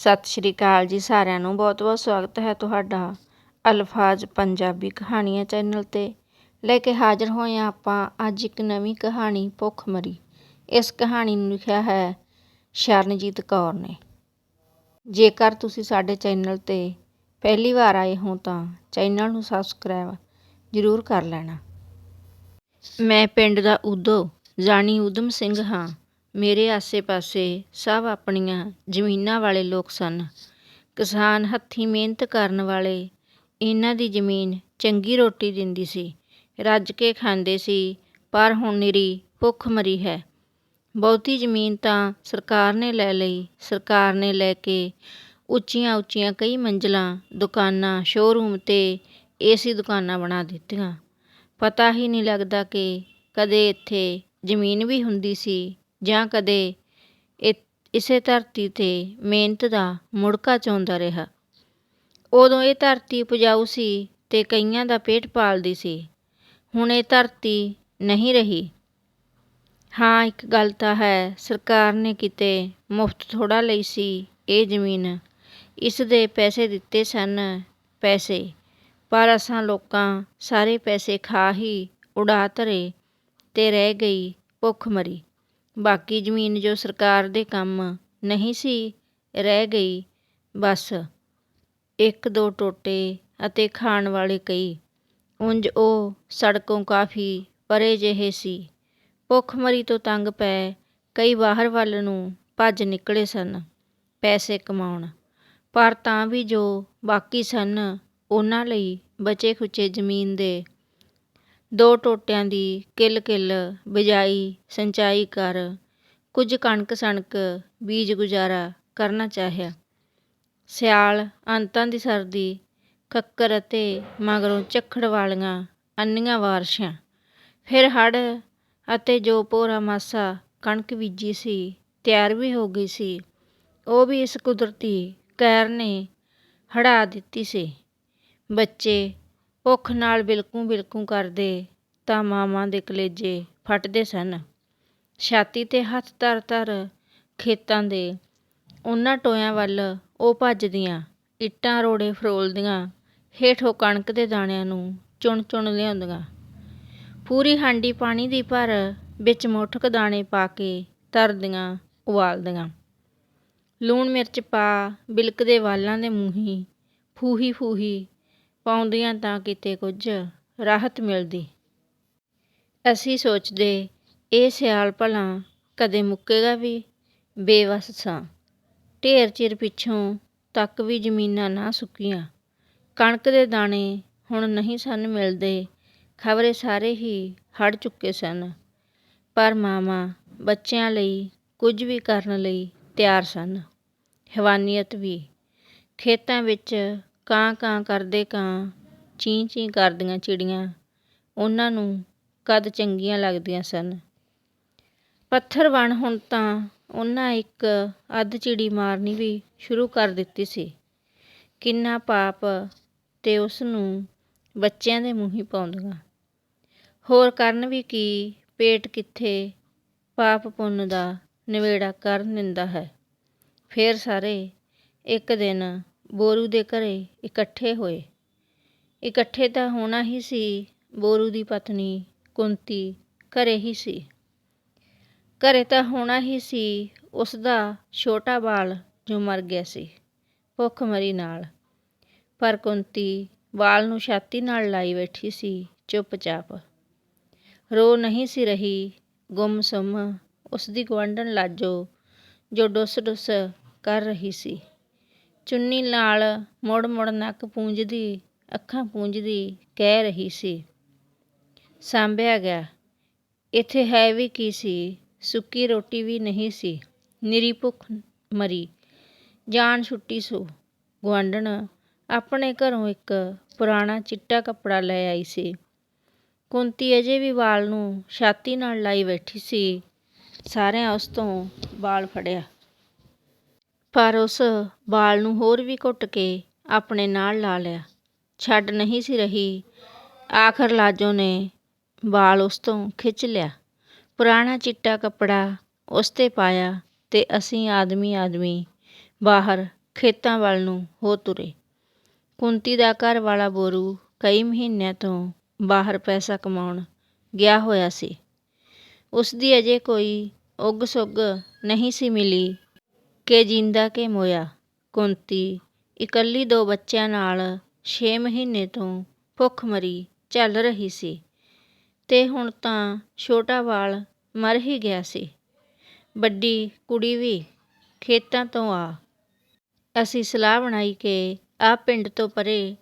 ਸਤਿ ਸ਼੍ਰੀ ਅਕਾਲ ਜੀ ਸਾਰਿਆਂ ਨੂੰ, ਬਹੁਤ ਬਹੁਤ ਸਵਾਗਤ ਹੈ ਤੁਹਾਡਾ ਅਲਫਾਜ਼ ਪੰਜਾਬੀ ਕਹਾਣੀਆਂ ਚੈਨਲ ਤੇ। ਲੈ ਕੇ ਹਾਜ਼ਰ ਹੋਏ ਹਾਂ ਆਪਾਂ ਅੱਜ ਇੱਕ ਨਵੀਂ ਕਹਾਣੀ, ਭੁੱਖਮਰੀ। ਇਸ ਕਹਾਣੀ ਨੂੰ ਲਿਖਿਆ ਹੈ ਸ਼ਰਨਜੀਤ ਕੌਰ ਨੇ। ਜੇਕਰ ਤੁਸੀਂ ਸਾਡੇ ਚੈਨਲ ਤੇ ਪਹਿਲੀ ਵਾਰ ਆਏ ਹੋ ਤਾਂ ਚੈਨਲ ਨੂੰ ਸਬਸਕ੍ਰਾਈਬ ਜ਼ਰੂਰ ਕਰ ਲੈਣਾ। ਮੈਂ ਪਿੰਡ ਦਾ ਉਦੋ ਜਾਣੀ ਊਧਮ ਸਿੰਘ ਹਾਂ। ਮੇਰੇ ਆਸੇ-ਪਾਸੇ ਸਭ ਆਪਣੀਆਂ ਜ਼ਮੀਨਾਂ ਵਾਲੇ ਲੋਕ ਸਨ। ਕਿਸਾਨ ਹੱਥੀਂ ਮਿਹਨਤ ਕਰਨ ਵਾਲੇ ਇਹਨਾਂ ਦੀ ਜ਼ਮੀਨ ਚੰਗੀ ਰੋਟੀ ਦਿੰਦੀ ਸੀ। ਰੱਜ ਕੇ ਖਾਂਦੇ ਸੀ, ਪਰ ਹੁਣ ਨਿਰੀ ਭੁੱਖਮਰੀ ਹੈ। ਬਹੁਤੀ ਜ਼ਮੀਨ ਤਾਂ ਸਰਕਾਰ ਨੇ ਲੈ ਲਈ। ਸਰਕਾਰ ਨੇ ਲੈ ਕੇ ਉੱਚੀਆਂ ਉੱਚੀਆਂ ਕਈ ਮੰਜ਼ਿਲਾਂ, ਦੁਕਾਨਾਂ ਸ਼ੋਅਰੂਮ ਤੇ ਏਸੀ ਦੁਕਾਨਾਂ ਬਣਾ ਦਿੱਤੀਆਂ। ਪਤਾ ਹੀ ਨਹੀਂ ਲੱਗਦਾ ਕਿ ਕਦੇ ਇੱਥੇ ਜ਼ਮੀਨ ਵੀ ਹੁੰਦੀ ਸੀ। ਜਾਂ ਕਦੇ ਇ, ਇਸੇ ਧਰਤੀ ਤੇ ਮਿਹਨਤ ਦਾ ਮੁੜਕਾ ਚਾਹੁੰਦਾ ਰਿਹਾ। ਉਦੋਂ ਇਹ ਧਰਤੀ ਉਪਜਾਊ ਸੀ ਅਤੇ ਕਈਆਂ ਦਾ ਪੇਟ ਪਾਲਦੀ ਸੀ। ਹੁਣ ਇਹ ਧਰਤੀ ਨਹੀਂ ਰਹੀ। ਹਾਂ, ਇੱਕ ਗੱਲ ਤਾਂ ਹੈ, ਸਰਕਾਰ ਨੇ ਕਿਤੇ ਮੁਫਤ ਥੋੜ੍ਹਾ ਲਈ ਸੀ ਇਹ ਜ਼ਮੀਨ। ਇਸ ਦੇ ਪੈਸੇ ਦਿੱਤੇ ਸਨ ਪੈਸੇ, ਪਰ ਅਸਾਂ ਲੋਕਾਂ ਸਾਰੇ ਪੈਸੇ ਖਾ ਹੀ ਉਡਾ ਧਰੇ ਅਤੇ ਰਹਿ ਗਈ ਭੁੱਖ ਮਰੀ। ਬਾਕੀ ਜ਼ਮੀਨ ਜੋ ਸਰਕਾਰ ਦੇ ਕੰਮ ਨਹੀਂ ਸੀ, ਰਹਿ ਗਈ। ਬਸ ਇੱਕ ਦੋ ਟੋਟੇ ਅਤੇ ਖਾਣ ਵਾਲੇ ਕਈ। ਉਂਝ ਉਹ ਸੜਕੋਂ ਕਾਫੀ ਪਰੇ ਜਿਹੇ ਸੀ। ਭੁੱਖਮਰੀ ਤੋਂ ਤੰਗ ਪੈ ਕਈ ਬਾਹਰ ਵੱਲ ਨੂੰ ਭੱਜ ਨਿਕਲੇ ਸਨ ਪੈਸੇ ਕਮਾਉਣ। ਪਰ ਤਾਂ ਵੀ ਜੋ ਬਾਕੀ ਸਨ, ਉਹਨਾਂ ਲਈ ਬਚੇ ਖੁਚੇ ਜ਼ਮੀਨ ਦੇ ਦੋ ਟੋਟਿਆਂ ਦੀ ਕਿੱਲ ਕਿੱਲ ਬਿਜਾਈ ਸਿੰਚਾਈ ਕਰ, ਕੁਝ ਕਣਕ ਸਣਕ ਬੀਜ ਗੁਜ਼ਾਰਾ ਕਰਨਾ ਚਾਹਿਆ। ਸਿਆਲ ਅੰਤਾਂ ਦੀ ਸਰਦੀ ਕੱਕਰ ਅਤੇ ਮਗਰੋਂ ਝੱਖੜ ਵਾਲੀਆਂ ਅੰਨੀਆਂ ਵਾਰਸ਼ਾਂ। ਫਿਰ ਹੜ ਅਤੇ ਜੋ ਪੋਰਾ ਮਾਸਾ ਕਣਕ ਬੀਜੀ ਸੀ, ਤਿਆਰ ਵੀ ਹੋ ਗਈ ਸੀ, ਉਹ ਵੀ ਇਸ ਕੁਦਰਤੀ ਕਹਿਰ ਨੇ ਹੜਾ ਦਿੱਤੀ ਸੀ। ਬੱਚੇ ਭੁੱਖ ਨਾਲ ਬਿਲਕੂ ਬਿਲਕੂ ਕਰਦੇ ਤਾਂ ਮਾਵਾਂ ਦੇ ਕਲੇਜੇ ਫਟਦੇ ਸਨ। ਛਾਤੀ ਤੇ ਹੱਥ ਧਰ ਧਰ ਖੇਤਾਂ ਦੇ ਉਹਨਾਂ ਟੋਇਆਂ ਵੱਲ ਉਹ ਭੱਜਦੀਆਂ, ਇੱਟਾਂ ਰੋੜੇ ਫਰੋਲਦੀਆਂ, ਹੇਠੋਂ ਕਣਕ ਦੇ ਦਾਣਿਆਂ ਨੂੰ ਚੁਣ ਚੁਣ ਲਿਆਉਂਦੀਆਂ। ਪੂਰੀ ਹਾਂਡੀ ਪਾਣੀ ਦੀ ਭਰ ਵਿੱਚ ਮੁੱਠਕ ਦਾਣੇ ਪਾ ਕੇ ਧਰਦੀਆਂ, ਉਬਾਲਦੀਆਂ। ਲੂਣ ਮਿਰਚ ਪਾ ਬਿਲਕਦੇ ਵਾਲਾਂ ਦੇ ਮੂੰਹੀ, ਫੂਹੀ ਫੂਹੀ ਪਾਉਂਦੀਆਂ ਤਾਂ ਕਿਤੇ ਕੁਝ ਰਾਹਤ ਮਿਲਦੀ। ਅਸੀਂ ਸੋਚਦੇ, ਇਹ ਸਿਆਲ ਭਲਾ ਕਦੇ ਮੁੱਕੇਗਾ ਵੀ, ਬੇਵਸ ਸਾਂ। ਢੇਰ ਚਿਰ ਪਿੱਛੋਂ ਤੱਕ ਵੀ ਜ਼ਮੀਨਾਂ ਨਾ ਸੁੱਕੀਆਂ। ਕਣਕ ਦੇ ਦਾਣੇ ਹੁਣ ਨਹੀਂ ਸਨ ਮਿਲਦੇ, ਖਬਰੇ ਸਾਰੇ ਹੀ ਹੜ ਚੁੱਕੇ ਸਨ। ਪਰ ਮਾਵਾਂ ਬੱਚਿਆਂ ਲਈ ਕੁਝ ਵੀ ਕਰਨ ਲਈ ਤਿਆਰ ਸਨ। ਹਵਾਨੀਅਤ ਵੀ। ਖੇਤਾਂ ਵਿੱਚ ਕਾਂ ਕਾਂ ਕਰਦੇ ਕਾਂ, ਚੀਂ ਚੀਂ ਕਰਦੀਆਂ ਚਿੜੀਆਂ, ਉਹਨਾਂ ਨੂੰ ਕਦ ਚੰਗੀਆਂ ਲੱਗਦੀਆਂ ਸਨ? ਪੱਥਰ ਬਣ ਹੁਣ ਤਾਂ ਉਹਨਾਂ ਇੱਕ ਅੱਧ ਚਿੜੀ ਮਾਰਨੀ ਵੀ ਸ਼ੁਰੂ ਕਰ ਦਿੱਤੀ ਸੀ। ਕਿੰਨਾ ਪਾਪ ਤੇ ਉਸ ਨੂੰ ਬੱਚਿਆਂ ਦੇ ਮੂੰਹੀ ਪਾਉਂਦੀਆਂ। ਹੋਰ ਕਰਨ ਵੀ ਕੀ, ਪੇਟ ਕਿੱਥੇ, ਪਾਪ ਪੁੰਨ ਦਾ ਨਿਵੇੜਾ ਕਰ ਦਿੰਦਾ ਹੈ। ਫੇਰ ਸਾਰੇ ਇੱਕ ਦਿਨ ਬੋਰੂ ਦੇ ਘਰੇ ਇਕੱਠੇ ਹੋਏ। ਇਕੱਠੇ ਤਾਂ ਹੋਣਾ ਹੀ ਸੀ, ਬੋਰੂ ਦੀ ਪਤਨੀ ਕੁੰਤੀ ਘਰੇ ਹੀ ਸੀ। ਘਰੇ ਤਾਂ ਹੋਣਾ ਹੀ ਸੀ, ਉਸ ਦਾ ਛੋਟਾ ਬਾਲ ਜੋ ਮਰ ਗਿਆ ਸੀ, ਭੁੱਖ ਮਰੀ ਨਾਲ। ਪਰ ਕੁੰਤੀ ਬਾਲ ਨੂੰ ਛਾਤੀ ਨਾਲ ਲਾਈ ਬੈਠੀ ਸੀ, ਚੁੱਪਚਾਪ। ਰੋ ਨਹੀਂ ਸੀ ਰਹੀ ਗੁੰਮਸੁੰਮ ਉਸ ਦੀ ਗਵਾਂਢਣ ਲਾਜੋ ਜੋ ਡੁੱਸ ਡੁੱਸ ਕਰ ਰਹੀ ਸੀ। ਚੁੰਨੀ ਨਾਲ ਮੁੜ ਮੁੜ ਨੱਕ ਪੂੰਝਦੀ, ਅੱਖਾਂ ਪੂੰਝਦੀ ਕਹਿ ਰਹੀ ਸੀ। ਸਾਂਭਿਆ ਗਿਆ। ਇੱਥੇ ਹੈ ਵੀ ਕੀ ਸੀ? ਸੁੱਕੀ ਰੋਟੀ ਵੀ ਨਹੀਂ ਸੀ। ਨਿਰੀ ਭੁੱਖ ਮਰੀ। ਜਾਨ ਛੁੱਟੀ ਸੋ। ਗੁਆਂਢਣ ਆਪਣੇ ਘਰੋਂ ਇੱਕ ਪੁਰਾਣਾ ਚਿੱਟਾ ਕੱਪੜਾ ਲੈ ਆਈ ਸੀ। ਕੁੰਤੀ ਅਜੇ ਵੀ ਵਾਲ ਨੂੰ ਛਾਤੀ ਨਾਲ ਲਾਈ ਬੈਠੀ ਸੀ। ਸਾਰਿਆਂ ਉਸ ਤੋਂ ਵਾਲ ਫੜਿਆ। ਪਰ ਉਸ ਬਾਲ ਨੂੰ ਹੋਰ ਵੀ ਘੁੱਟ ਕੇ ਆਪਣੇ ਨਾਲ ਲਾ ਲਿਆ। ਛੱਡ ਨਹੀਂ ਸੀ ਰਹੀ। ਆਖਰ ਲਾਜੋ ਨੇ ਬਾਲ ਉਸ ਤੋਂ ਖਿੱਚ ਲਿਆ। ਪੁਰਾਣਾ ਚਿੱਟਾ ਕੱਪੜਾ ਉਸ ਤੇ ਪਾਇਆ ਤੇ ਅਸੀਂ ਆਦਮੀ ਆਦਮੀ ਬਾਹਰ ਖੇਤਾਂ ਵੱਲ ਨੂੰ ਹੋ ਤੁਰੇ। ਕੁੰਤੀ ਦਾ ਘਰ ਵਾਲਾ ਬੋਰੂ ਕਈ ਮਹੀਨਿਆਂ ਤੋਂ ਬਾਹਰ ਪੈਸਾ ਕਮਾਉਣ ਗਿਆ ਹੋਇਆ ਸੀ। ਉਸ ਦੀ ਅਜੇ ਕੋਈ ਉੱਗ ਸੁੱਗ ਨਹੀਂ ਸੀ ਮਿਲੀ। ਕੇ ਜਿੰਦਾ ਕੇ ਮੋਇਆ। ਕੁੰਤੀ, ਇਕੱਲੀ ਦੋ ਬੱਚਿਆਂ ਨਾਲ ਛੇ ਮਹੀਨੇ ਤੋਂ ਭੁੱਖਮਰੀ ਚੱਲ ਰਹੀ ਸੀ। ਤੇ ਹੁਣ ਤਾਂ ਛੋਟਾ ਵਾਲ ਮਰ ਹੀ ਗਿਆ ਸੀ। ਵੱਡੀ ਕੁੜੀ ਵੀ ਖੇਤਾਂ ਤੋਂ ਆ। ਅਸੀਂ ਸਲਾਹ ਬਣਾਈ ਕਿ ਆ ਪਿੰਡ ਤੋਂ ਪਰੇ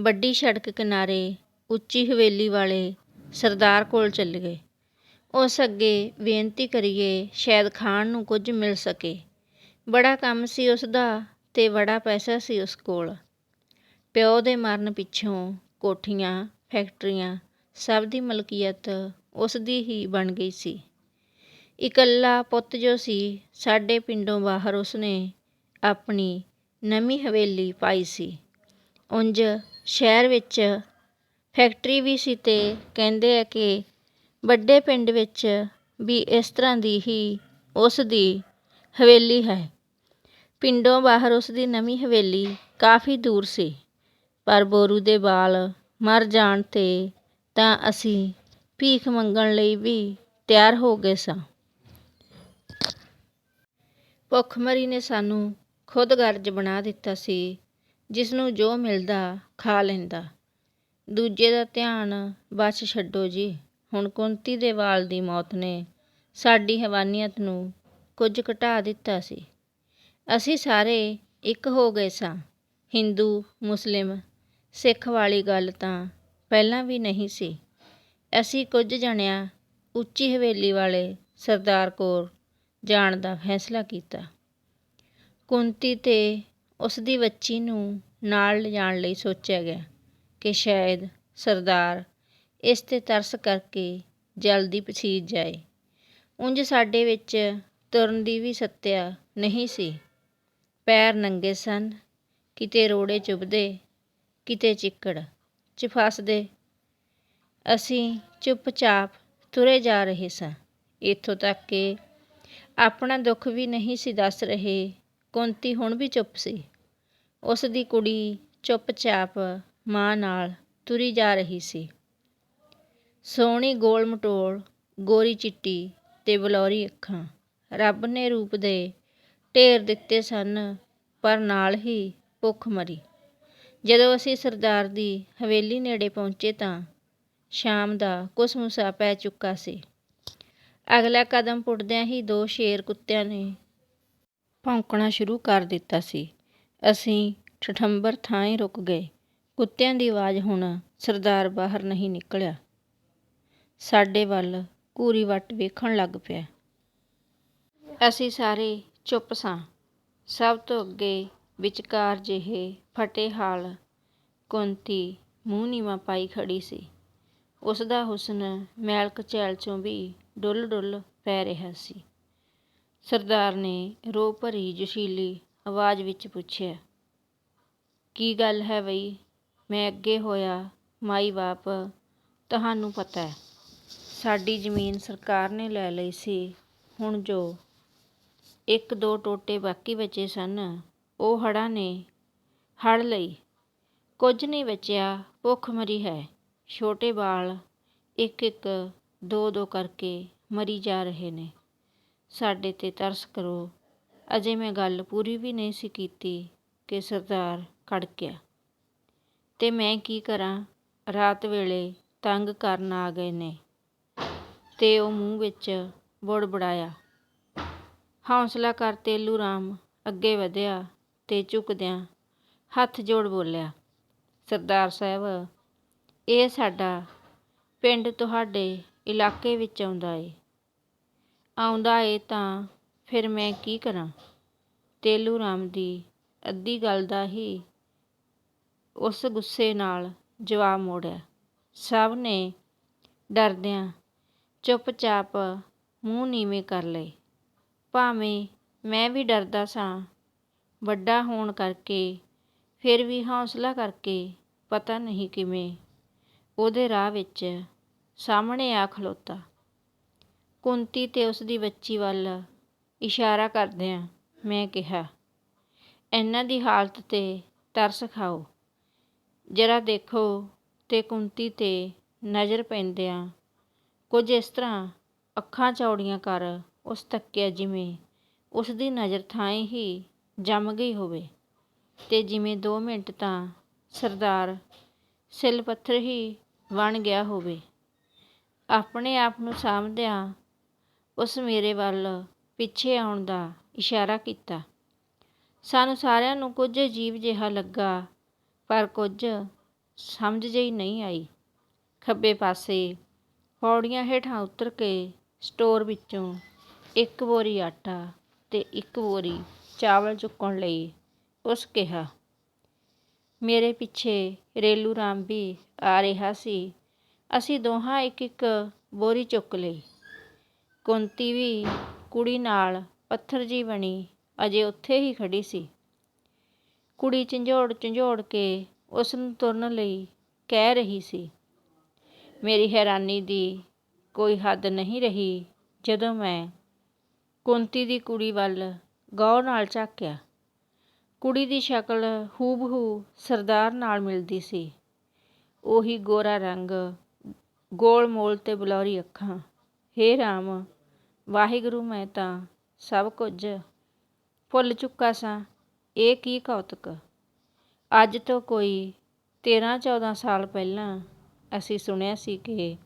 ਵੱਡੀ ਸੜਕ ਕਿਨਾਰੇ ਉੱਚੀ ਹਵੇਲੀ ਵਾਲੇ ਸਰਦਾਰ ਕੋਲ ਚੱਲੀਏ। ਉਸ ਅੱਗੇ ਬੇਨਤੀ ਕਰੀਏ ਸ਼ਾਇਦ ਖਾਣ ਨੂੰ ਕੁਝ ਮਿਲ ਸਕੇ। ਬੜਾ ਕੰਮ ਸੀ ਉਸ ਦਾ ਤੇ ਬੜਾ ਪੈਸਾ ਸੀ ਉਸ ਕੋਲ। ਪਿਓ ਦੇ ਮਰਨ ਪਿੱਛੋਂ ਕੋਠੀਆਂ, ਫੈਕਟਰੀਆਂ ਸਭ ਦੀ ਮਲਕੀਅਤ ਉਸ ਦੀ ਹੀ ਬਣ ਗਈ ਸੀ। ਇਕੱਲਾ ਪੁੱਤ ਜੋ ਸੀ, ਸਾਡੇ ਪਿੰਡੋਂ ਬਾਹਰ ਉਸਨੇ ਆਪਣੀ ਨਵੀਂ ਹਵੇਲੀ ਪਾਈ ਸੀ। ਉਂਝ ਸ਼ਹਿਰ ਵਿੱਚ ਫੈਕਟਰੀ ਵੀ ਸੀ ਤੇ ਕਹਿੰਦੇ ਆ ਕਿ ਵੱਡੇ ਪਿੰਡ ਵਿੱਚ ਵੀ ਇਸ ਤਰ੍ਹਾਂ ਦੀ ਹੀ ਉਸ ਦੀ ਹਵੇਲੀ ਹੈ। ਪਿੰਡੋਂ ਬਾਹਰ ਉਸ ਦੀ ਨਵੀਂ ਹਵੇਲੀ ਕਾਫੀ ਦੂਰ ਸੀ। ਪਰ ਬੋਰੂ ਦੇ ਬਾਲ ਮਰ ਜਾਣ ਤੇ ਤਾਂ ਅਸੀਂ ਭੀਖ ਮੰਗਣ ਲਈ ਵੀ ਤਿਆਰ ਹੋ ਗਏ ਸਾਂ। ਭੁੱਖਮਰੀ ਨੇ ਸਾਨੂੰ ਖੁਦਗਰਜ਼ ਬਣਾ ਦਿੱਤਾ ਸੀ ਜਿਸ ਨੂੰ ਜੋ ਮਿਲਦਾ ਖਾ ਲੈਂਦਾ। ਦੂਜੇ ਦਾ ਧਿਆਨ ਬਸ ਛੱਡੋ ਜੀ, ਹੁਣ ਕੁੰਤੀ ਦੇ ਵਾਲ ਦੀ ਮੌਤ ਨੇ ਸਾਡੀ ਹਵਾਨੀਅਤ ਨੂੰ ਕੁਝ ਘਟਾ ਦਿੱਤਾ ਸੀ। ਅਸੀਂ ਸਾਰੇ ਇੱਕ ਹੋ ਗਏ ਸਾਂ। ਹਿੰਦੂ, ਮੁਸਲਿਮ, ਸਿੱਖ ਵਾਲੀ ਗੱਲ ਤਾਂ ਪਹਿਲਾਂ ਵੀ ਨਹੀਂ ਸੀ। ਅਸੀਂ ਕੁਝ ਜਣਿਆਂ ਉੱਚੀ ਹਵੇਲੀ ਵਾਲੇ ਸਰਦਾਰ ਕੋਲ ਜਾਣ ਦਾ ਫੈਸਲਾ ਕੀਤਾ। ਕੁੰਤੀ ਤੇ ਉਸ ਦੀ ਬੱਚੀ ਨੂੰ ਨਾਲ ਲਿਜਾਣ ਲਈ ਸੋਚਿਆ ਗਿਆ ਕਿ ਸ਼ਾਇਦ ਸਰਦਾਰ ਇਸ ਤੇ ਤਰਸ ਕਰਕੇ ਜਲਦੀ ਪਸੀਜ ਜਾਏ। ਉਂਝ ਸਾਡੇ ਵਿੱਚ ਤੁਰਨ ਦੀ ਵੀ ਸੱਤਿਆ ਨਹੀਂ ਸੀ। ਪੈਰ ਨੰਗੇ ਸਨ। ਕਿਤੇ ਰੋੜੇ ਚੁੱਭਦੇ, ਕਿਤੇ ਚਿੱਕੜ 'ਚ ਫਸਦੇ। ਅਸੀਂ ਚੁੱਪਚਾਪ ਤੁਰੇ ਜਾ ਰਹੇ ਸਾਂ। ਇੱਥੋਂ ਤੱਕ ਕਿ ਆਪਣਾ ਦੁੱਖ ਵੀ ਨਹੀਂ ਸੀ ਦੱਸ ਰਹੇ। ਕੁੰਤੀ ਹੁਣ ਵੀ ਚੁੱਪ ਸੀ। ਉਸ ਦੀ ਕੁੜੀ ਚੁੱਪਚਾਪ ਮਾਂ ਨਾਲ ਤੁਰੀ ਜਾ ਰਹੀ ਸੀ। ਸੋਹਣੀ ਗੋਲ ਮਟੋਲ, ਗੋਰੀ ਚਿੱਟੀ ਤੇ ਬਲੌਰੀ ਅੱਖਾਂ ਰੱਬ ਨੇ ਰੂਪ ਦੇ ਢੇਰ ਦਿੱਤੇ ਸਨ, ਪਰ ਨਾਲ ਹੀ ਭੁੱਖ ਮਰੀ। ਜਦੋਂ ਅਸੀਂ ਸਰਦਾਰ ਦੀ ਹਵੇਲੀ ਨੇੜੇ ਪਹੁੰਚੇ ਤਾਂ ਸ਼ਾਮ ਦਾ ਕੁਸਮੁਸਾ ਪੈ ਚੁੱਕਾ ਸੀ। ਅਗਲਾ ਕਦਮ ਪੁੱਟਦਿਆਂ ਹੀ ਦੋ ਸ਼ੇਰ ਕੁੱਤਿਆਂ ਨੇ ਭੌਂਕਣਾ ਸ਼ੁਰੂ ਕਰ ਦਿੱਤਾ ਸੀ। ਅਸੀਂ ਠਠੰਬਰ ਥਾਂ ਹੀ ਰੁਕ ਗਏ। ਕੁੱਤਿਆਂ ਦੀ ਆਵਾਜ਼ ਹੁਣ ਸਰਦਾਰ ਬਾਹਰ ਨਹੀਂ ਨਿਕਲਿਆ। ਸਾਡੇ ਵੱਲ ਘੂਰੀ ਵੱਟ ਵੇਖਣ ਲੱਗ ਪਿਆ। ਅਸੀਂ ਸਾਰੇ ਚੁੱਪ ਸਾਂ। ਸਭ ਤੋਂ ਅੱਗੇ ਵਿਚਕਾਰ ਜਿਹੇ ਫਟੇ ਹਾਲ ਕੁੰਤੀ ਮੂੰਹ ਨੀਵਾਂ ਪਾਈ ਖੜੀ ਸੀ। ਉਸ ਦਾ ਹੁਸਨ ਮੈਲ ਕਚੈਲ ਚੋਂ ਵੀ ਡੁੱਲ ਡੁੱਲ ਪੈ ਰਿਹਾ ਸੀ। ਸਰਦਾਰ ਨੇ ਰੋ ਭਰੀ ਜੋਸ਼ੀਲੀ ਆਵਾਜ਼ ਵਿੱਚ ਪੁੱਛਿਆ, ਕੀ ਗੱਲ ਹੈ ਬਈ? ਮੈਂ ਅੱਗੇ ਹੋਇਆ ਮਾਈ ਬਾਪ, ਤੁਹਾਨੂੰ ਪਤਾ ਹੈ। ਸਾਡੀ ਜ਼ਮੀਨ ਸਰਕਾਰ ਨੇ ਲੈ ਲਈ ਸੀ, ਹੁਣ ਜੋ ਇੱਕ ਦੋ ਟੋਟੇ ਬਾਕੀ ਬਚੇ ਸਨ। ਉਹ ਹੜ੍ਹਾਂ ਨੇ ਹੜ੍ਹ ਲਈ। ਕੁਝ ਨਹੀਂ ਬਚਿਆ, ਭੁੱਖ ਮਰੀ ਹੈ। ਛੋਟੇ ਬਾਲ ਇੱਕ ਇੱਕ ਦੋ ਦੋ ਕਰਕੇ ਮਰੀ ਜਾ ਰਹੇ ਨੇ। ਸਾਡੇ ਤੇ ਤਰਸ ਕਰੋ। ਅਜੇ ਮੈਂ ਗੱਲ ਪੂਰੀ ਵੀ ਨਹੀਂ ਸੀ ਕੀਤੀ ਕਿ ਸਰਦਾਰ ਖੜਕਿਆ ਤੇ ਮੈਂ ਕੀ ਕਰਾਂ? ਰਾਤ ਵੇਲੇ ਤੰਗ ਕਰਨ ਆ ਗਏ ਨੇ। ਤੇ ਉਹ ਮੂੰਹ ਵਿੱਚ ਬੁੜਬੁੜਾਇਆ। ਹੌਸਲਾ ਕਰ ਤੇਲੂ ਰਾਮ, ਅੱਗੇ ਵਧਿਆ ਤੇ ਝੁਕਦਿਆਂ ਹੱਥ ਜੋੜ ਬੋਲਿਆ, ਸਰਦਾਰ ਸਾਹਿਬ, ਇਹ ਸਾਡਾ ਪਿੰਡ ਤੁਹਾਡੇ ਇਲਾਕੇ ਵਿੱਚ ਆਉਂਦਾ ਏ। ਆਉਂਦਾ ਏ ਤਾਂ ਫਿਰ ਮੈਂ ਕੀ ਕਰਾਂ? ਤੇਲੂ ਰਾਮ ਦੀ ਅੱਧੀ ਗੱਲ ਦਾ ਹੀ ਉਸ ਗੁੱਸੇ ਨਾਲ ਜਵਾਬ ਮੋੜਿਆ। ਸਭ ਨੇ ਡਰਦਿਆਂ ਚੁੱਪਚਾਪ ਮੂੰਹ ਨੀਵੇਂ ਕਰ ਲਏ। ਭਾਵੇਂ ਮੈਂ ਵੀ ਡਰਦਾ ਸਾਂ, ਵੱਡਾ ਹੋਣ ਕਰਕੇ, ਫਿਰ ਵੀ ਹੌਸਲਾ ਕਰਕੇ, ਪਤਾ ਨਹੀਂ ਕਿਵੇਂ, ਉਹਦੇ ਰਾਹ ਵਿੱਚ ਸਾਹਮਣੇ ਆ ਖਲੋਤਾ। ਕੁੰਤੀ ਤੇ ਉਸ ਦੀ ਬੱਚੀ ਵੱਲ ਇਸ਼ਾਰਾ ਕਰਦਿਆਂ ਮੈਂ ਕਿਹਾ, ਇਹਨਾਂ ਦੀ ਹਾਲਤ ਤੇ ਤਰਸ ਖਾਓ। ਜਰਾ ਦੇਖੋ ਤੇ ਕੁੰਤੀ ਤੇ ਨਜ਼ਰ ਪੈਂਦਿਆਂ ਕੁਝ ਇਸ ਤਰ੍ਹਾਂ ਅੱਖਾਂ ਚੌੜੀਆਂ ਕਰ ਉਸ ਤੱਕਿਆ ਜਿਵੇਂ ਉਸ ਦੀ ਨਜ਼ਰ ਥਾਂਈ ਹੀ ਜੰਮ ਗਈ ਹੋਵੇ। ਤੇ ਜਿਵੇਂ ਦੋ ਮਿੰਟ ਤਾਂ ਸਰਦਾਰ ਸਿਲ ਪੱਥਰ ਹੀ ਬਣ ਗਿਆ ਹੋਵੇ। ਆਪਣੇ ਆਪ ਨੂੰ ਸਾਂਭਦਿਆਂ ਉਸ ਮੇਰੇ ਵੱਲ ਪਿੱਛੇ ਆਉਣ ਦਾ ਇਸ਼ਾਰਾ ਕੀਤਾ। ਸਾਨੂੰ ਸਾਰਿਆਂ ਨੂੰ ਕੁਝ ਅਜੀਬ ਜਿਹਾ ਲੱਗਾ, ਪਰ ਕੁਝ ਸਮਝ ਜਿਹੀ ਨਹੀਂ ਆਈ। ਖੱਬੇ ਪਾਸੇ ਪੌੜੀਆਂ ਹੇਠਾਂ ਉਤਰ ਕੇ ਸਟੋਰ ਵਿੱਚੋਂ ਇੱਕ ਬੋਰੀ ਆਟਾ ਅਤੇ ਇੱਕ ਬੋਰੀ ਚਾਵਲ ਚੁੱਕਣ ਲਈ ਉਸ ਕਿਹਾ, ਮੇਰੇ ਪਿੱਛੇ ਰੇਲੂ ਰਾਮ ਵੀ ਆ ਰਿਹਾ ਸੀ। ਅਸੀਂ ਦੋਹਾਂ ਇੱਕ ਇੱਕ ਬੋਰੀ ਚੁੱਕ ਲਈ। ਕੁੰਤੀ ਵੀ ਕੁੜੀ ਨਾਲ ਪੱਥਰ ਜੀ ਬਣੀ, ਅਜੇ ਉੱਥੇ ਹੀ ਖੜੀ ਸੀ। ਕੁੜੀ ਝੰਜੋੜ ਝੰਜੋੜ ਕੇ ਉਸ ਨੂੰ ਤੁਰਨ ਲਈ ਕਹਿ ਰਹੀ ਸੀ, ਮੇਰੀ ਹੈਰਾਨੀ ਦੀ ਕੋਈ ਹੱਦ ਨਹੀਂ ਰਹੀ ਜਦੋਂ ਮੈਂ ਕੁੰਤੀ ਦੀ ਕੁੜੀ ਵੱਲ ਗੌਰ ਨਾਲ ਝਾਕਿਆ। ਕੁੜੀ ਦੀ ਸ਼ਕਲ ਹੂਬਹੂ ਸਰਦਾਰ ਨਾਲ ਮਿਲਦੀ ਸੀ। ਉਹੀ ਗੋਰਾ ਰੰਗ ਗੋਲ ਮੋਲ ਤੇ ਬਲੌਰੀ ਅੱਖਾਂ। ਹੇ ਰਾਮ, ਵਾਹਿਗੁਰੂ ਮੈਂ ਤਾਂ ਸਭ ਕੁਝ ਭੁੱਲ ਚੁੱਕਾ ਸਾਂ। ਇਹ ਕੀ ਕੌਤਕ? ਅੱਜ ਤੋਂ ਕੋਈ 13 14 ਸਾਲ ਪਹਿਲਾਂ ਅਸੀਂ ਸੁਣਿਆ ਸੀ ਕਿ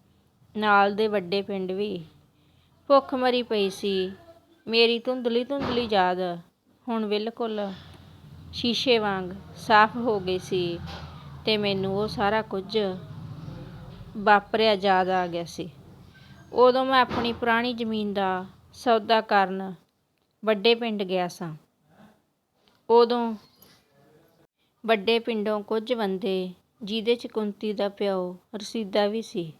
ਨਾਲ ਦੇ ਵੱਡੇ ਪਿੰਡ ਵੀ ਭੁੱਖ ਮਰੀ ਪਈ ਸੀ। ਮੇਰੀ ਧੁੰਦਲੀ ਧੁੰਦਲੀ ਯਾਦ ਹੁਣ ਬਿਲਕੁਲ ਸ਼ੀਸ਼ੇ ਵਾਂਗ ਸਾਫ਼ ਹੋ ਗਈ ਸੀ ਅਤੇ ਮੈਨੂੰ ਉਹ ਸਾਰਾ ਕੁਝ ਵਾਪਰਿਆ ਯਾਦ ਆ ਗਿਆ ਸੀ। ਉਦੋਂ ਮੈਂ ਆਪਣੀ ਪੁਰਾਣੀ ਜ਼ਮੀਨ ਦਾ ਸੌਦਾ ਕਰਨ ਵੱਡੇ ਪਿੰਡ ਗਿਆ ਸਾਂ। ਉਦੋਂ ਵੱਡੇ ਪਿੰਡੋਂ ਕੁਝ ਬੰਦੇ ਜਿਹਦੇ 'ਚ ਕੁੰਤੀ ਦਾ ਪਿਓ ਰਸੀਦਾ ਵੀ ਸੀ।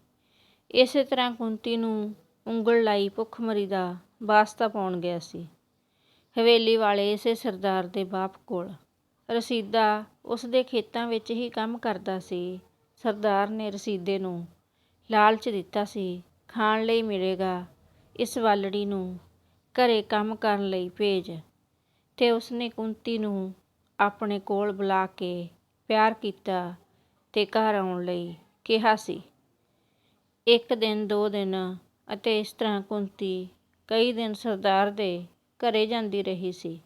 ਇਸੇ ਤਰ੍ਹਾਂ ਕੁੰਤੀ ਨੂੰ ਉਂਗਲ ਲਾਈ ਭੁੱਖਮਰੀ ਦਾ ਵਾਸਤਾ ਪਾਉਣ ਗਿਆ ਸੀ। ਹਵੇਲੀ ਵਾਲੇ ਇਸੇ ਸਰਦਾਰ ਦੇ ਬਾਪ ਕੋਲ। ਰਸੀਦਾ ਉਸ ਦੇ ਖੇਤਾਂ ਵਿੱਚ ਹੀ ਕੰਮ ਕਰਦਾ ਸੀ। ਸਰਦਾਰ ਨੇ ਰਸੀਦੇ ਨੂੰ ਲਾਲਚ ਦਿੱਤਾ ਸੀ, ਖਾਣ ਲਈ ਮਿਲੇਗਾ, ਇਸ ਵਾਲੜੀ ਨੂੰ ਘਰੇ ਕੰਮ ਕਰਨ ਲਈ ਭੇਜ। ਤੇ ਉਸਨੇ ਕੁੰਤੀ ਨੂੰ ਆਪਣੇ ਕੋਲ ਬੁਲਾ ਕੇ ਪਿਆਰ ਕੀਤਾ ਤੇ ਘਰ ਆਉਣ ਲਈ ਕਿਹਾ ਸੀ। ਇੱਕ ਦਿਨ, ਦੋ ਦਿਨ ਅਤੇ ਇਸ ਤਰ੍ਹਾਂ ਕੁੰਤੀ ਕਈ ਦਿਨ ਸਰਦਾਰ ਦੇ ਘਰੇ ਜਾਂਦੀ ਰਹੀ ਸੀ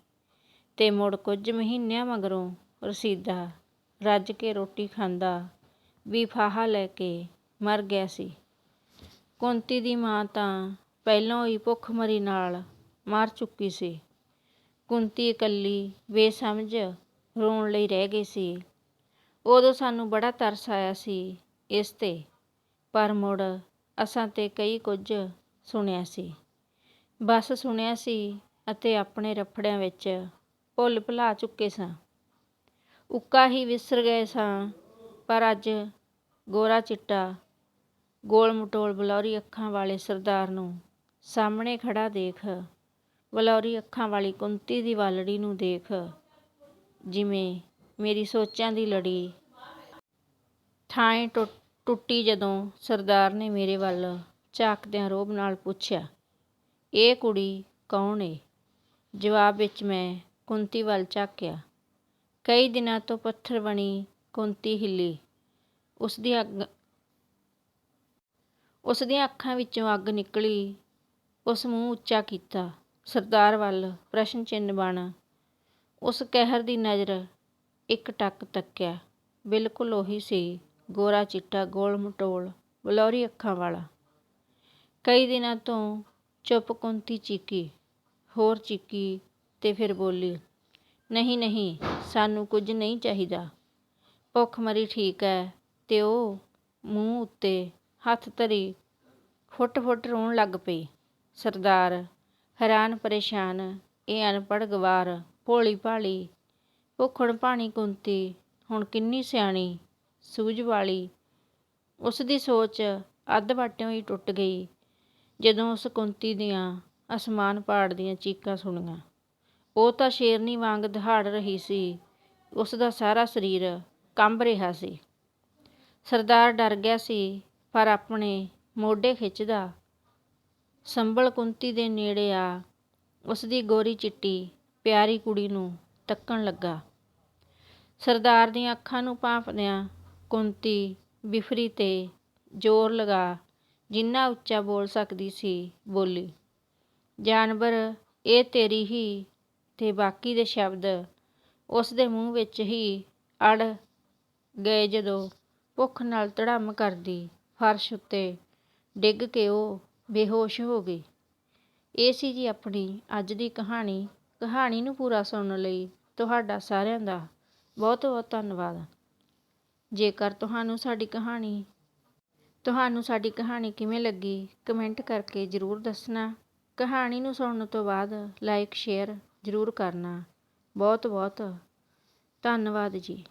ਤੇ ਮੁੜ ਕੁਝ ਮਹੀਨਿਆਂ ਮਗਰੋਂ ਰਸੀਦਾ ਰੱਜ ਕੇ ਰੋਟੀ ਖਾਂਦਾ ਵੀ ਫਾਹਾ ਲੈ ਕੇ ਮਰ ਗਿਆ ਸੀ। ਕੁੰਤੀ ਦੀ ਮਾਂ ਤਾਂ ਪਹਿਲਾਂ ਹੀ ਭੁੱਖਮਰੀ ਨਾਲ ਮਰ ਚੁੱਕੀ ਸੀ। ਕੁੰਤੀ ਇਕੱਲੀ ਬੇਸਮਝ ਰੋਣ ਲਈ ਰਹਿ ਗਈ ਸੀ। ਉਦੋਂ ਸਾਨੂੰ ਬੜਾ ਤਰਸ ਆਇਆ ਸੀ ਇਸ ਤੇ, ਪਰ ਮੁੜ ਅਸਾਂ ਤੇ ਕਈ ਕੁਝ ਸੁਣਿਆ ਸੀ। ਬਸ ਸੁਣਿਆ ਸੀ ਅਤੇ ਆਪਣੇ ਰਫੜਿਆਂ ਵਿੱਚ ਭੁੱਲ ਭੁਲਾ ਚੁੱਕੇ ਸਾਂ। ਉੱਕਾ ਹੀ ਵਿਸਰ ਗਏ ਸਾਂ, ਪਰ ਅੱਜ ਗੋਰਾ ਚਿੱਟਾ ਗੋਲ ਮਟੋਲ ਬਲੌਰੀ ਅੱਖਾਂ ਵਾਲੇ ਸਰਦਾਰ ਨੂੰ ਸਾਹਮਣੇ ਖੜਾ ਦੇਖ, ਬਲੌਰੀ ਅੱਖਾਂ ਵਾਲੀ ਕੁੰਤੀ ਦੀ ਵਾਲੜੀ ਨੂੰ ਦੇਖ, ਜਿਵੇਂ ਮੇਰੀ ਸੋਚਾਂ ਦੀ ਲੜੀ। ਥਾਂਏ ਟੁੱਟੀ ਜਦੋਂ ਸਰਦਾਰ ਨੇ ਮੇਰੇ ਵੱਲ ਝਾਕਦਿਆਂ ਰੋਬ ਨਾਲ ਪੁੱਛਿਆ ਇਹ ਕੁੜੀ ਕੌਣ ਏ? ਜਵਾਬ ਵਿੱਚ ਮੈਂ ਕੁੰਤੀ ਵੱਲ ਝਾਕਿਆ। ਕਈ ਦਿਨਾਂ ਤੋਂ ਪੱਥਰ ਬਣੀ ਕੁੰਤੀ ਹਿੱਲੀ। ਉਸ ਦੀ ਅੱਗ ਉਸ ਦੀਆਂ ਅੱਖਾਂ ਵਿੱਚੋਂ ਅੱਗ ਨਿਕਲੀ। ਉਸ ਮੂੰਹ ਉੱਚਾ ਕੀਤਾ। ਸਰਦਾਰ ਵੱਲ ਪ੍ਰਸ਼ਨ ਚਿੰਨ ਬਣ। ਉਸ ਕਹਿਰ ਦੀ ਨਜ਼ਰ ਇੱਕ ਟੱਕ ਤੱਕਿਆ। ਬਿਲਕੁਲ ਉਹੀ ਸੀ, ਗੋਰਾ ਚਿੱਟਾ, ਗੋਲ ਮਟੋਲ, ਬਲੌਰੀ ਅੱਖਾਂ ਵਾਲਾ। ਕਈ ਦਿਨਾਂ ਤੋਂ ਚੁੱਪ ਕੁੰਤੀ ਚੀਕੀ, ਹੋਰ ਚੀਕੀ ਤੇ ਫਿਰ ਬੋਲੀ, ਨਹੀਂ ਨਹੀਂ, ਸਾਨੂੰ ਕੁਝ ਨਹੀਂ ਚਾਹੀਦਾ। ਭੁੱਖ ਮਰੀ ਠੀਕ ਹੈ ਤੇ ਉਹ ਮੂੰਹ ਉੱਤੇ ਹੱਥ ਧਰੀ, ਫੁੱਟ ਫੁੱਟ ਰੋਣ ਲੱਗ ਪਈ। ਸਰਦਾਰ ਹੈਰਾਨ ਪਰੇਸ਼ਾਨ, ਇਹ ਅਨਪੜ੍ਹ ਗਵਾਰ ਭੋਲੀ ਭਾਲੀ ਭੁੱਖਣ ਭਾਣੀ ਕੁੰਤੀ, ਹੁਣ ਕਿੰਨੀ ਸਿਆਣੀ, ਸੂਝ ਵਾਲੀ ਉਸ ਦੀ ਸੋਚ ਅੱਧ ਵਾਟਿਓਂ ਹੀ ਟੁੱਟ ਗਈ। ਜਦੋਂ ਉਸ ਕੁੰਤੀ ਦੀਆਂ ਅਸਮਾਨ ਪਾੜ ਦੀਆਂ ਚੀਕਾਂ ਸੁਣੀਆਂ। ਉਹ ਤਾਂ ਸ਼ੇਰਨੀ ਵਾਂਗ ਦਹਾੜ ਰਹੀ ਸੀ। ਉਸ ਦਾ ਸਾਰਾ ਸਰੀਰ ਕੰਬ ਰਿਹਾ ਸੀ। ਸਰਦਾਰ ਡਰ ਗਿਆ ਸੀ, ਪਰ ਆਪਣੇ ਮੋਢੇ ਖਿੱਚਦਾ ਸੰਭਲ ਕੁੰਤੀ ਦੇ ਨੇੜੇ ਆ। ਉਸ ਦੀ ਗੋਰੀ ਚਿੱਟੀ, ਪਿਆਰੀ ਕੁੜੀ ਨੂੰ ਤੱਕਣ ਲੱਗਾ। ਸਰਦਾਰ ਦੀਆਂ ਅੱਖਾਂ ਨੂੰ ਭਾਂਪਦਿਆਂ ਕੁੰਤੀ ਬਿਫਰੀ ਤੇ ਜ਼ੋਰ ਲਗਾ ਜਿੰਨਾ ਉੱਚਾ ਬੋਲ ਸਕਦੀ ਸੀ, ਬੋਲੀ, ਜਾਨਵਰ, ਇਹ ਤੇਰੀ ਹੀ ਤੇ ਬਾਕੀ ਦੇ ਸ਼ਬਦ ਉਸ ਦੇ ਮੂੰਹ ਵਿੱਚ ਹੀ ਅੜ ਗਏ ਜਦੋਂ ਭੁੱਖ ਨਾਲ ਧੜਮ ਕਰਦੀ ਫਰਸ਼ ਉੱਤੇ ਡਿੱਗ ਕੇ ਉਹ ਬੇਹੋਸ਼ ਹੋ ਗਈ। ਇਹ ਸੀ ਜੀ ਆਪਣੀ ਅੱਜ ਦੀ ਕਹਾਣੀ। ਕਹਾਣੀ ਨੂੰ ਪੂਰਾ ਸੁਣਨ ਲਈ ਤੁਹਾਡਾ ਸਾਰਿਆਂ ਦਾ ਬਹੁਤ ਬਹੁਤ ਧੰਨਵਾਦ। ਜੇਕਰ ਤੁਹਾਨੂੰ ਸਾਡੀ ਕਹਾਣੀ ਤੁਹਾਨੂੰ ਸਾਡੀ ਕਹਾਣੀ ਕਿਵੇਂ ਲੱਗੀ ਕਮੈਂਟ ਕਰਕੇ ਜ਼ਰੂਰ ਦੱਸਣਾ। ਕਹਾਣੀ ਨੂੰ ਸੁਣਨ ਤੋਂ ਬਾਅਦ ਲਾਈਕ ਸ਼ੇਅਰ ਜ਼ਰੂਰ ਕਰਨਾ। ਬਹੁਤ ਬਹੁਤ ਧੰਨਵਾਦ ਜੀ।